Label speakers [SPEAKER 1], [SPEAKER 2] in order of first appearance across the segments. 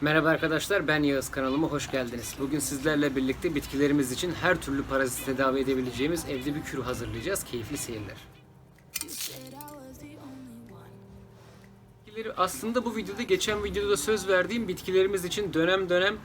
[SPEAKER 1] Merhaba arkadaşlar ben Yağız kanalıma hoş geldiniz. Bugün sizlerle birlikte bitkilerimiz için her türlü parazit tedavi edebileceğimiz evde bir kür hazırlayacağız. Keyifli seyirler. Bitkileri aslında bu videoda geçen videoda söz verdiğim bitkilerimiz için dönem dönem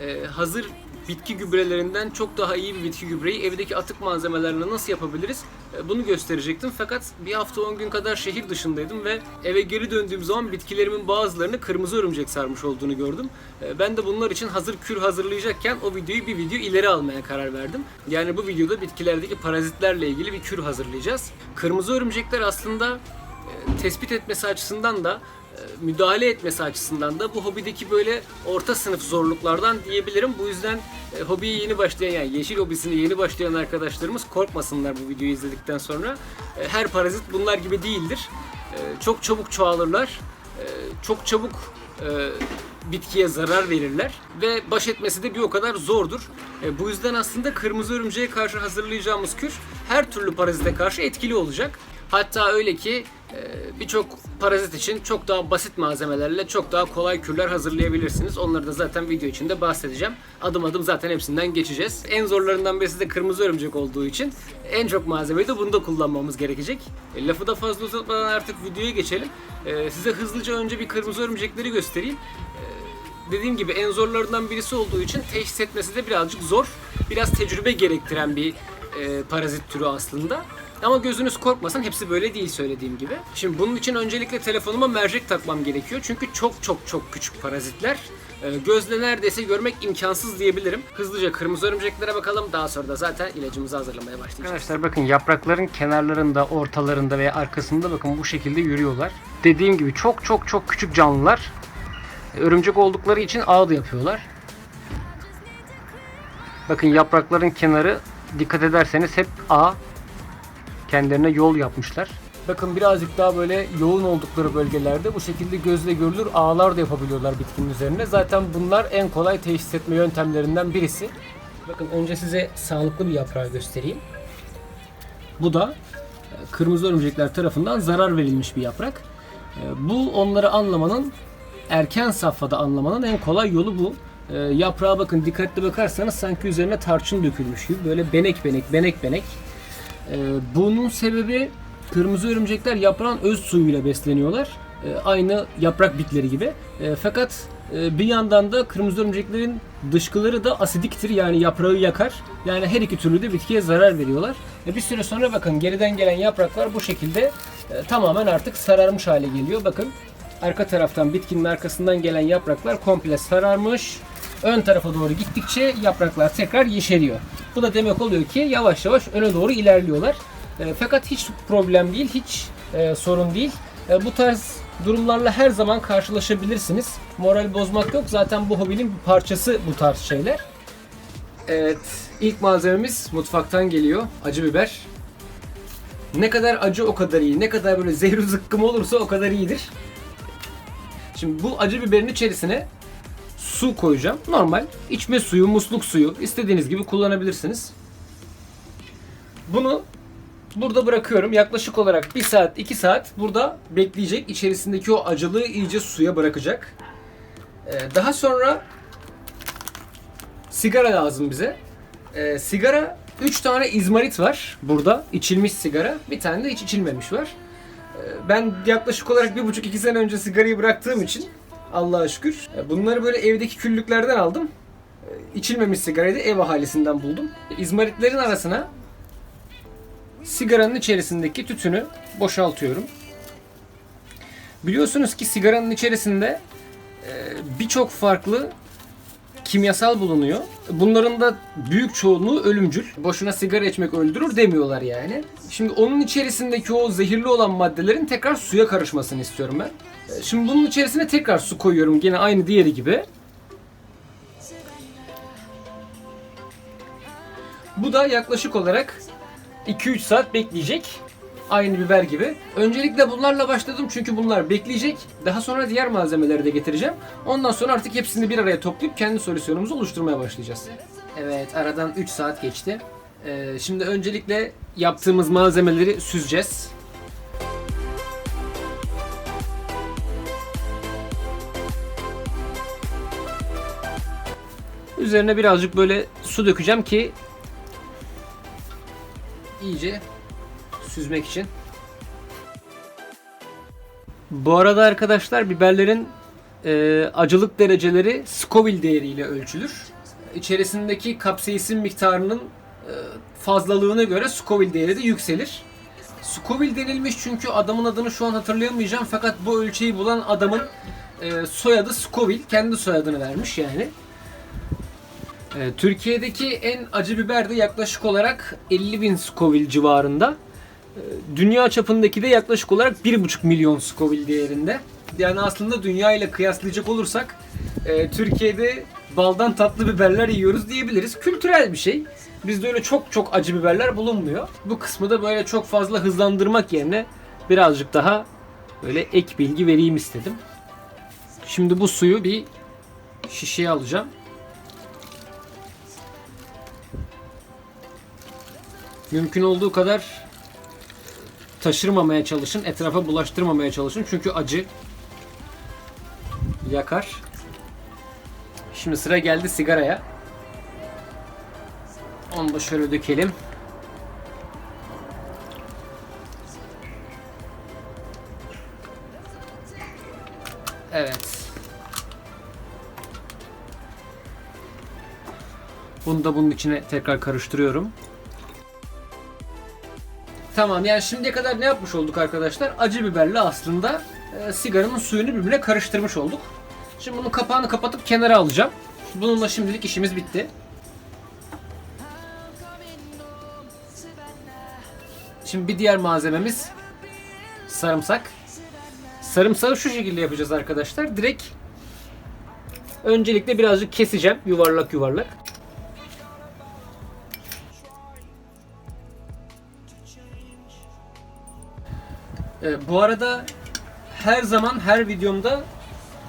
[SPEAKER 1] e, hazır bitki gübrelerinden çok daha iyi bir bitki gübreyi evdeki atık malzemelerle nasıl yapabiliriz e, bunu gösterecektim. Fakat bir hafta 10 gün kadar şehir dışındaydım ve eve geri döndüğüm zaman bitkilerimin bazılarını kırmızı örümcek sarmış olduğunu gördüm. E, ben de bunlar için hazır kür hazırlayacakken o videoyu bir video ileri almaya karar verdim. Yani bu videoda bitkilerdeki parazitlerle ilgili bir kür hazırlayacağız. Kırmızı örümcekler aslında e, tespit etmesi açısından da müdahale etmesi açısından da bu hobideki böyle orta sınıf zorluklardan diyebilirim. Bu yüzden e, hobiye yeni başlayan yani yeşil hobisine yeni başlayan arkadaşlarımız korkmasınlar bu videoyu izledikten sonra. E, Her parazit bunlar gibi değildir. E, Çok çabuk çoğalırlar. E, Çok çabuk e, bitkiye zarar verirler ve baş etmesi de bir o kadar zordur. E, bu yüzden aslında kırmızı örümceğe karşı hazırlayacağımız kür her türlü parazite karşı etkili olacak. Hatta öyle ki e, birçok parazit için çok daha basit malzemelerle çok daha kolay kürler hazırlayabilirsiniz. Onları da zaten video içinde bahsedeceğim. Adım adım zaten hepsinden geçeceğiz. En zorlarından birisi de kırmızı örümcek olduğu için en çok malzemeyi de bunda kullanmamız gerekecek. E, lafı da fazla uzatmadan artık videoya geçelim. E, size hızlıca önce bir kırmızı örümcekleri göstereyim dediğim gibi en zorlarından birisi olduğu için teşhis etmesi de birazcık zor. Biraz tecrübe gerektiren bir e, parazit türü aslında. Ama gözünüz korkmasın hepsi böyle değil söylediğim gibi. Şimdi bunun için öncelikle telefonuma mercek takmam gerekiyor. Çünkü çok çok çok küçük parazitler. E, gözle neredeyse görmek imkansız diyebilirim. Hızlıca kırmızı örümceklere bakalım. Daha sonra da zaten ilacımızı hazırlamaya başlayacağız. Arkadaşlar bakın yaprakların kenarlarında, ortalarında veya arkasında bakın bu şekilde yürüyorlar. Dediğim gibi çok çok çok küçük canlılar. Örümcek oldukları için ağ da yapıyorlar. Bakın yaprakların kenarı dikkat ederseniz hep ağ. Kendilerine yol yapmışlar. Bakın birazcık daha böyle yoğun oldukları bölgelerde bu şekilde gözle görülür ağlar da yapabiliyorlar bitkinin üzerine. Zaten bunlar en kolay teşhis etme yöntemlerinden birisi. Bakın önce size sağlıklı bir yaprağı göstereyim. Bu da e, kırmızı örümcekler tarafından zarar verilmiş bir yaprak. E, Bu onları anlamanın erken safhada anlamanın en kolay yolu bu. E, yaprağa bakın dikkatli bakarsanız sanki üzerine tarçın dökülmüş gibi böyle benek benek benek benek. E, bunun sebebi kırmızı örümcekler yaprağın öz suyuyla besleniyorlar. E, aynı yaprak bitleri gibi. E, fakat e, bir yandan da kırmızı örümceklerin dışkıları da asidiktir yani yaprağı yakar. Yani her iki türlü de bitkiye zarar veriyorlar. E, bir süre sonra bakın geriden gelen yapraklar bu şekilde e, tamamen artık sararmış hale geliyor. Bakın arka taraftan bitkinin arkasından gelen yapraklar komple sararmış. Ön tarafa doğru gittikçe yapraklar tekrar yeşeriyor. Bu da demek oluyor ki yavaş yavaş öne doğru ilerliyorlar. E, fakat hiç problem değil, hiç e, sorun değil. E, bu tarz durumlarla her zaman karşılaşabilirsiniz. Moral bozmak yok. Zaten bu hobinin bir parçası bu tarz şeyler. Evet, ilk malzememiz mutfaktan geliyor. Acı biber. Ne kadar acı o kadar iyi. Ne kadar böyle zehri zıkkım olursa o kadar iyidir. Şimdi bu acı biberin içerisine su koyacağım. Normal içme suyu, musluk suyu istediğiniz gibi kullanabilirsiniz. Bunu burada bırakıyorum. Yaklaşık olarak 1 saat, 2 saat burada bekleyecek. İçerisindeki o acılığı iyice suya bırakacak. Ee, daha sonra sigara lazım bize. Ee, sigara 3 tane izmarit var burada. içilmiş sigara. Bir tane de hiç içilmemiş var. Ee, Ben yaklaşık olarak bir buçuk iki sene önce sigarayı bıraktığım için Allah'a şükür. e, Bunları böyle evdeki küllüklerden aldım. E, İçilmemiş sigarayı da ev ahalisinden buldum. E, İzmaritlerin arasına sigaranın içerisindeki tütünü boşaltıyorum. Biliyorsunuz ki sigaranın içerisinde birçok farklı kimyasal bulunuyor. Bunların da büyük çoğunluğu ölümcül. Boşuna sigara içmek öldürür demiyorlar yani. Şimdi onun içerisindeki o zehirli olan maddelerin tekrar suya karışmasını istiyorum ben. E, Şimdi bunun içerisine tekrar su koyuyorum yine aynı diğeri gibi. Bu da yaklaşık olarak 2-3 saat bekleyecek. Aynı biber gibi. Öncelikle bunlarla başladım çünkü bunlar bekleyecek. Daha sonra diğer malzemeleri de getireceğim. Ondan sonra artık hepsini bir araya toplayıp kendi solüsyonumuzu oluşturmaya başlayacağız. Evet aradan 3 saat geçti. Ee, şimdi öncelikle yaptığımız malzemeleri süzeceğiz. Üzerine birazcık böyle su dökeceğim ki iyice süzmek için. Bu arada arkadaşlar biberlerin e, acılık dereceleri Scoville değeriyle ölçülür. İçerisindeki kapsaisin miktarının e, fazlalığına göre Scoville değeri de yükselir. Scoville denilmiş çünkü adamın adını şu an hatırlayamayacağım fakat bu ölçeği bulan adamın e, soyadı Scoville. Kendi soyadını vermiş yani. E, Türkiye'deki en acı biber de yaklaşık olarak 50 bin Scoville civarında. Dünya çapındaki de yaklaşık olarak 1,5 milyon Scoville değerinde. Yani aslında dünya ile kıyaslayacak olursak e, Türkiye'de baldan tatlı biberler yiyoruz diyebiliriz. Kültürel bir şey. Bizde öyle çok çok acı biberler bulunmuyor. Bu kısmı da böyle çok fazla hızlandırmak yerine birazcık daha böyle ek bilgi vereyim istedim. Şimdi bu suyu bir şişeye alacağım. Mümkün olduğu kadar taşırmamaya çalışın, etrafa bulaştırmamaya çalışın çünkü acı yakar. Şimdi sıra geldi sigaraya. Onu da şöyle dökelim. Evet. Bunu da bunun içine tekrar karıştırıyorum. Tamam yani şimdiye kadar ne yapmış olduk arkadaşlar? Acı biberle aslında e, sigaranın suyunu birbirine karıştırmış olduk. Şimdi bunun kapağını kapatıp kenara alacağım. Bununla şimdilik işimiz bitti. Şimdi bir diğer malzememiz sarımsak. Sarımsağı şu şekilde yapacağız arkadaşlar. Direkt öncelikle birazcık keseceğim yuvarlak yuvarlak. Ee, bu arada her zaman her videomda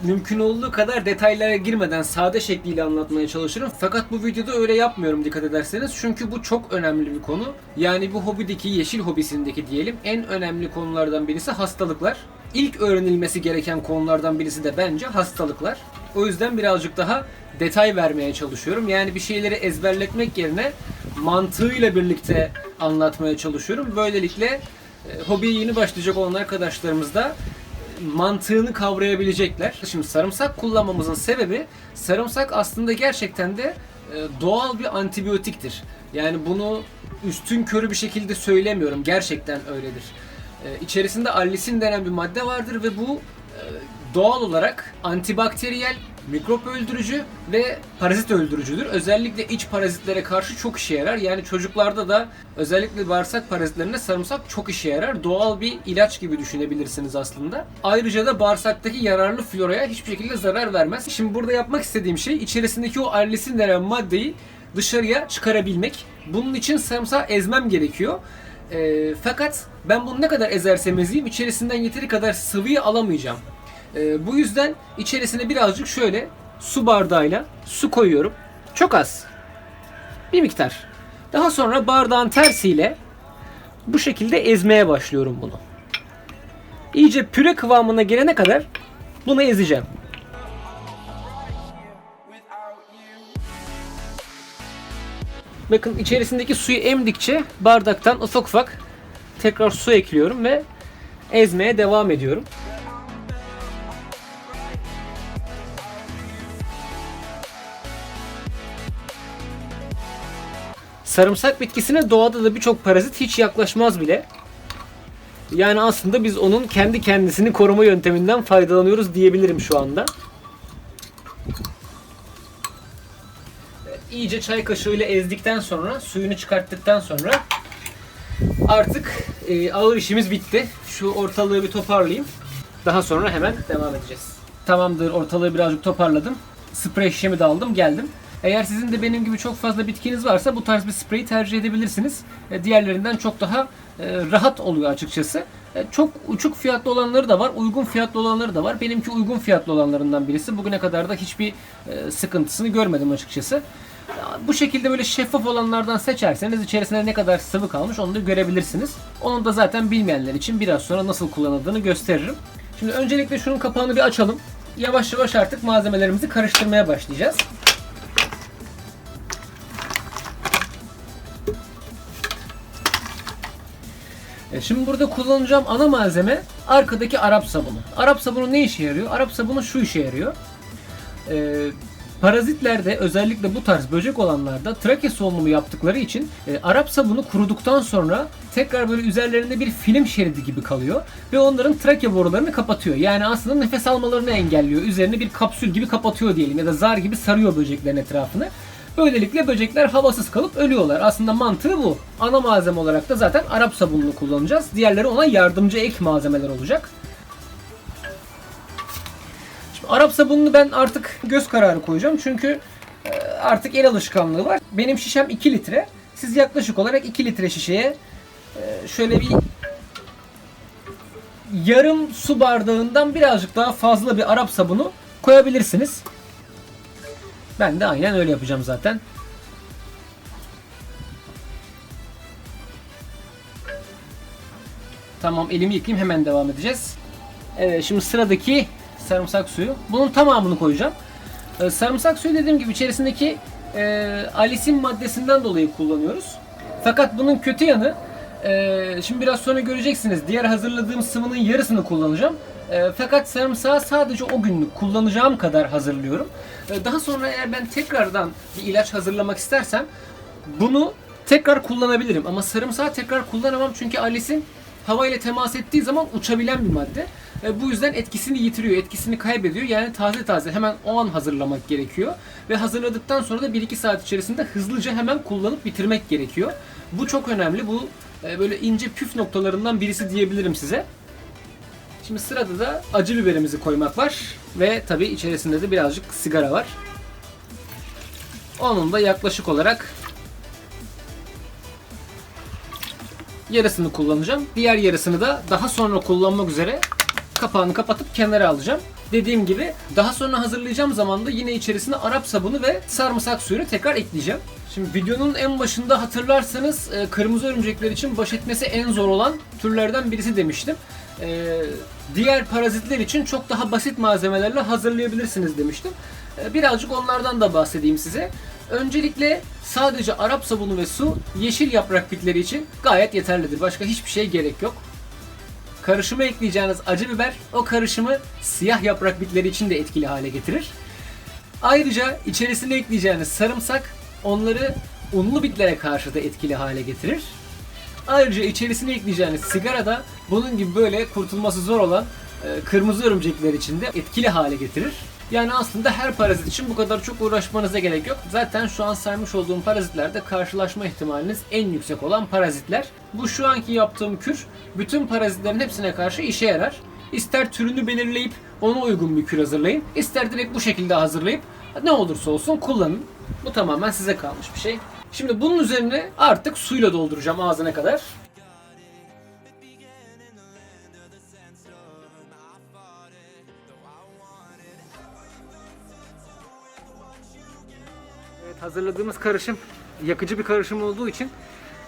[SPEAKER 1] mümkün olduğu kadar detaylara girmeden sade şekliyle anlatmaya çalışırım. Fakat bu videoda öyle yapmıyorum dikkat ederseniz. Çünkü bu çok önemli bir konu. Yani bu hobideki, yeşil hobisindeki diyelim en önemli konulardan birisi hastalıklar. İlk öğrenilmesi gereken konulardan birisi de bence hastalıklar. O yüzden birazcık daha detay vermeye çalışıyorum. Yani bir şeyleri ezberletmek yerine mantığıyla birlikte anlatmaya çalışıyorum. Böylelikle e, hobiye yeni başlayacak olan arkadaşlarımız da mantığını kavrayabilecekler. Şimdi sarımsak kullanmamızın sebebi sarımsak aslında gerçekten de e, doğal bir antibiyotiktir. Yani bunu üstün körü bir şekilde söylemiyorum. Gerçekten öyledir. E, İçerisinde allisin denen bir madde vardır ve bu e, doğal olarak antibakteriyel, mikrop öldürücü ve parazit öldürücüdür. Özellikle iç parazitlere karşı çok işe yarar. Yani çocuklarda da özellikle bağırsak parazitlerinde sarımsak çok işe yarar. Doğal bir ilaç gibi düşünebilirsiniz aslında. Ayrıca da bağırsaktaki yararlı floraya hiçbir şekilde zarar vermez. Şimdi burada yapmak istediğim şey içerisindeki o allisin denen maddeyi dışarıya çıkarabilmek. Bunun için sarımsağı ezmem gerekiyor. E, fakat ben bunu ne kadar ezersem ezeyim içerisinden yeteri kadar sıvıyı alamayacağım. E, bu yüzden içerisine birazcık şöyle su bardağıyla su koyuyorum. Çok az. Bir miktar. Daha sonra bardağın tersiyle bu şekilde ezmeye başlıyorum bunu. İyice püre kıvamına gelene kadar bunu ezeceğim. Bakın içerisindeki suyu emdikçe bardaktan ufak ufak tekrar su ekliyorum ve ezmeye devam ediyorum. Sarımsak bitkisine doğada da birçok parazit hiç yaklaşmaz bile. Yani aslında biz onun kendi kendisini koruma yönteminden faydalanıyoruz diyebilirim şu anda. iyice çay kaşığıyla ezdikten sonra, suyunu çıkarttıktan sonra artık e, ağır işimiz bitti. Şu ortalığı bir toparlayayım. Daha sonra hemen devam edeceğiz. Tamamdır, ortalığı birazcık toparladım. Sprey şişemi de aldım, geldim. Eğer sizin de benim gibi çok fazla bitkiniz varsa bu tarz bir spreyi tercih edebilirsiniz. E, diğerlerinden çok daha e, rahat oluyor açıkçası. E, çok uçuk fiyatlı olanları da var, uygun fiyatlı olanları da var. Benimki uygun fiyatlı olanlarından birisi. Bugüne kadar da hiçbir e, sıkıntısını görmedim açıkçası. Bu şekilde böyle şeffaf olanlardan seçerseniz içerisinde ne kadar sıvı kalmış onu da görebilirsiniz. Onu da zaten bilmeyenler için biraz sonra nasıl kullanıldığını gösteririm. Şimdi öncelikle şunun kapağını bir açalım. Yavaş yavaş artık malzemelerimizi karıştırmaya başlayacağız. E, Şimdi burada kullanacağım ana malzeme arkadaki Arap sabunu. Arap sabunu ne işe yarıyor? Arap sabunu şu işe yarıyor. E, parazitlerde özellikle bu tarz böcek olanlarda trake solunumu yaptıkları için e, Arap sabunu kuruduktan sonra tekrar böyle üzerlerinde bir film şeridi gibi kalıyor ve onların trake borularını kapatıyor. Yani aslında nefes almalarını engelliyor. Üzerine bir kapsül gibi kapatıyor diyelim ya da zar gibi sarıyor böceklerin etrafını. Böylelikle böcekler havasız kalıp ölüyorlar. Aslında mantığı bu. Ana malzeme olarak da zaten Arap sabununu kullanacağız. Diğerleri ona yardımcı ek malzemeler olacak. Şimdi Arap sabununu ben artık göz kararı koyacağım. Çünkü e, artık el alışkanlığı var. Benim şişem 2 litre. Siz yaklaşık olarak 2 litre şişeye e, şöyle bir yarım su bardağından birazcık daha fazla bir Arap sabunu koyabilirsiniz. Ben de aynen öyle yapacağım zaten. Tamam elimi yıkayayım hemen devam edeceğiz. Evet şimdi sıradaki sarımsak suyu. Bunun tamamını koyacağım. Ee, sarımsak suyu dediğim gibi içerisindeki e, alisin maddesinden dolayı kullanıyoruz. Fakat bunun kötü yanı e, şimdi biraz sonra göreceksiniz. Diğer hazırladığım sıvının yarısını kullanacağım. E, fakat sarımsağı sadece o günlük kullanacağım kadar hazırlıyorum. E, daha sonra eğer ben tekrardan bir ilaç hazırlamak istersem bunu tekrar kullanabilirim. Ama sarımsağı tekrar kullanamam çünkü alisin hava ile temas ettiği zaman uçabilen bir madde. E, bu yüzden etkisini yitiriyor, etkisini kaybediyor. Yani taze taze hemen o an hazırlamak gerekiyor. Ve hazırladıktan sonra da 1-2 saat içerisinde hızlıca hemen kullanıp bitirmek gerekiyor. Bu çok önemli. Bu e, böyle ince püf noktalarından birisi diyebilirim size. Şimdi sırada da acı biberimizi koymak var. Ve tabi içerisinde de birazcık sigara var. Onun da yaklaşık olarak yarısını kullanacağım. Diğer yarısını da daha sonra kullanmak üzere kapağını kapatıp kenara alacağım. Dediğim gibi daha sonra hazırlayacağım zaman da yine içerisine Arap sabunu ve sarımsak suyunu tekrar ekleyeceğim. Şimdi videonun en başında hatırlarsanız e, kırmızı örümcekler için baş etmesi en zor olan türlerden birisi demiştim. E, diğer parazitler için çok daha basit malzemelerle hazırlayabilirsiniz demiştim. E, birazcık onlardan da bahsedeyim size. Öncelikle sadece Arap sabunu ve su yeşil yaprak bitleri için gayet yeterlidir. Başka hiçbir şey gerek yok. Karışıma ekleyeceğiniz acı biber o karışımı siyah yaprak bitleri için de etkili hale getirir. Ayrıca içerisine ekleyeceğiniz sarımsak onları unlu bitlere karşı da etkili hale getirir. Ayrıca içerisine ekleyeceğiniz sigara da bunun gibi böyle kurtulması zor olan e, kırmızı örümcekler için de etkili hale getirir. Yani aslında her parazit için bu kadar çok uğraşmanıza gerek yok. Zaten şu an saymış olduğum parazitlerde karşılaşma ihtimaliniz en yüksek olan parazitler. Bu şu anki yaptığım kür bütün parazitlerin hepsine karşı işe yarar. İster türünü belirleyip ona uygun bir kür hazırlayın. ister direkt bu şekilde hazırlayıp ne olursa olsun kullanın. Bu tamamen size kalmış bir şey. Şimdi bunun üzerine artık suyla dolduracağım ağzına kadar. Hazırladığımız karışım yakıcı bir karışım olduğu için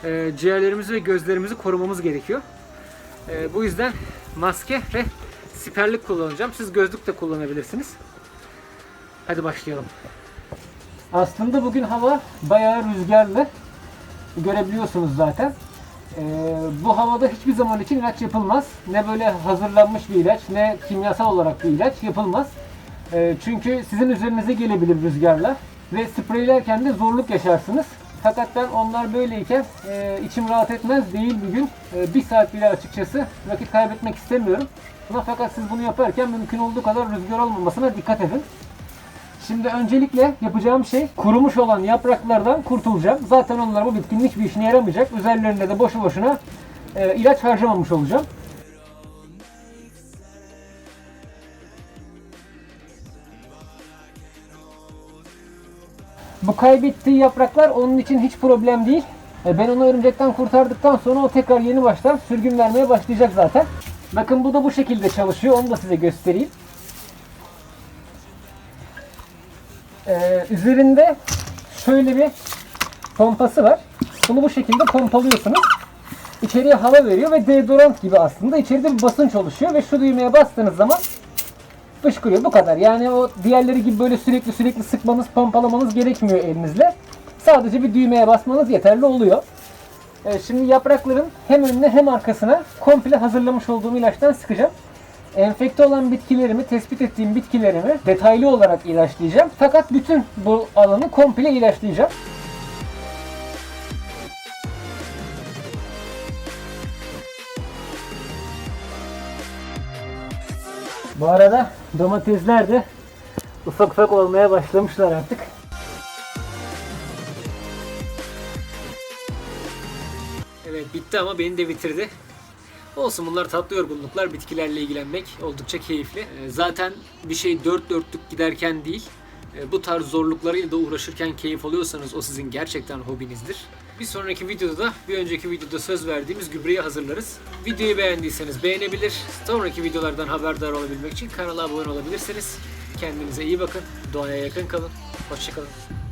[SPEAKER 1] e, ciğerlerimizi ve gözlerimizi korumamız gerekiyor. E, bu yüzden maske ve siperlik kullanacağım. Siz gözlük de kullanabilirsiniz. Hadi başlayalım. Aslında bugün hava bayağı rüzgarlı. Görebiliyorsunuz zaten. Ee, bu havada hiçbir zaman için ilaç yapılmaz. Ne böyle hazırlanmış bir ilaç ne kimyasal olarak bir ilaç yapılmaz. Ee, çünkü sizin üzerinize gelebilir rüzgarla ve spreylerken de zorluk yaşarsınız. Fakat ben onlar böyleyken e, içim rahat etmez değil bir gün. E, bir saat bile açıkçası vakit kaybetmek istemiyorum. Fakat siz bunu yaparken mümkün olduğu kadar rüzgar olmamasına dikkat edin. Şimdi öncelikle yapacağım şey kurumuş olan yapraklardan kurtulacağım. Zaten onlar bu bitkinin hiçbir işine yaramayacak. Üzerlerinde de boşu boşuna e, ilaç harcamamış olacağım. Bu kaybettiği yapraklar onun için hiç problem değil. E, Ben onu örümcekten kurtardıktan sonra o tekrar yeni baştan sürgün vermeye başlayacak zaten. Bakın bu da bu şekilde çalışıyor. Onu da size göstereyim. Ee, üzerinde şöyle bir pompası var. Bunu bu şekilde pompalıyorsunuz. İçeriye hava veriyor ve deodorant gibi aslında. İçeride bir basınç oluşuyor ve şu düğmeye bastığınız zaman fışkırıyor. Bu kadar. Yani o diğerleri gibi böyle sürekli sürekli sıkmanız, pompalamanız gerekmiyor elinizle. Sadece bir düğmeye basmanız yeterli oluyor. Evet, şimdi yaprakların hem önüne hem arkasına komple hazırlamış olduğum ilaçtan sıkacağım. Enfekte olan bitkilerimi, tespit ettiğim bitkilerimi detaylı olarak ilaçlayacağım. Fakat bütün bu alanı komple ilaçlayacağım. Bu arada domatesler de ufak ufak olmaya başlamışlar artık. Evet bitti ama beni de bitirdi. Olsun bunlar tatlı yorgunluklar. Bitkilerle ilgilenmek oldukça keyifli. Ee, Zaten bir şey dört dörtlük giderken değil, e, bu tarz zorluklarıyla da uğraşırken keyif alıyorsanız o sizin gerçekten hobinizdir. Bir sonraki videoda da bir önceki videoda söz verdiğimiz gübreyi hazırlarız. Videoyu beğendiyseniz beğenebilir. Sonraki videolardan haberdar olabilmek için kanala abone olabilirsiniz. Kendinize iyi bakın. Doğaya yakın kalın. Hoşçakalın.